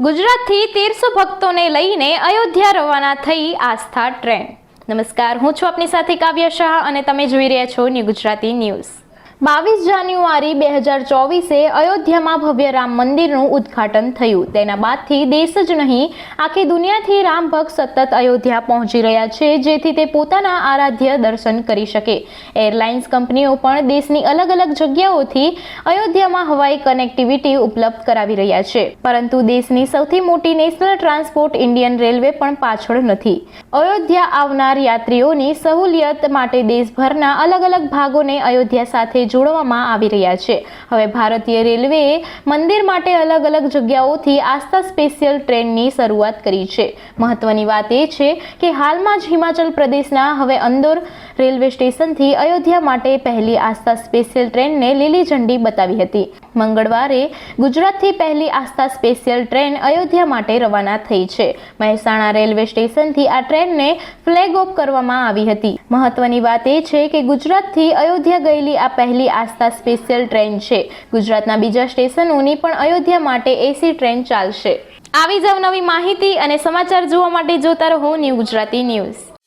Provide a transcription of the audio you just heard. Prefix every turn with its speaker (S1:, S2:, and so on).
S1: ગુજરાતથી તેરસો ભક્તોને લઈને અયોધ્યા રવાના થઈ આસ્થા ટ્રેન. નમસ્કાર, હું છું આપની સાથે કાવ્ય શાહ અને તમે જોઈ રહ્યા છો ન્યૂ ગુજરાતી ન્યૂઝ. બાવીસ જાન્યુઆરી બે હજાર ચોવીસે અયોધ્યામાં ભવ્ય રામ મંદિરનું ઉદ્ઘાટન થયું. તેના બાદથી દેશ જ નહીં, આખી દુનિયાથી રામ ભક્ત સતત અયોધ્યા પહોંચી રહ્યા છે, જેથી તે પોતાના આરાધ્ય દર્શન કરી શકે. એરલાઇન્સ કંપનીઓ પણ દેશની અલગ અલગ જગ્યાઓથી અયોધ્યામાં હવાઈ કનેક્ટિવિટી ઉપલબ્ધ કરાવી રહ્યા છે. પરંતુ દેશની સૌથી મોટી નેશનલ ટ્રાન્સપોર્ટ ઇન્ડિયન રેલવે પણ પાછળ નથી. અયોધ્યા આવનાર યાત્રીઓની સહુલિયત માટે દેશભરના અલગ અલગ ભાગોને અયોધ્યા સાથે જોડવામાં આવી રહ્યા છે. હવે ભારતીય રેલવેએ મંદિર માટે અલગ અલગ જગ્યાઓથી આસ્થા સ્પેશિયલ ટ્રેનની શરૂઆત કરી છે. મહત્વની વાત એ છે કે હાલમાં જ હિમાચલ પ્રદેશના હવે અંદોર રેલવે સ્ટેશનથી અયોધ્યા માટે પહેલી આસ્થા સ્પેશિયલ ટ્રેનને લીલી ઝંડી બતાવી હતી. મંગળવારે ગુજરાતથી પહેલી આસ્થા સ્પેશિયલ ટ્રેન અયોધ્યા માટે રવાના થઈ છે. મહેસાણા રેલવે સ્ટેશનથી આ ટ્રેનને ફ્લેગ ઓફ કરવામાં આવી હતી. મહત્વની વાત એ છે કે ગુજરાતથી અયોધ્યા ગયેલી આ પહેલી આસ્થા સ્પેશિયલ ટ્રેન છે. ગુજરાતના બીજા સ્ટેશનોની પણ અયોધ્યા માટે એસી ટ્રેન ચાલશે. આવી જ નવી માહિતી અને સમાચાર જોવા માટે જોતા રહો ન્યૂ ગુજરાતી ન્યૂઝ.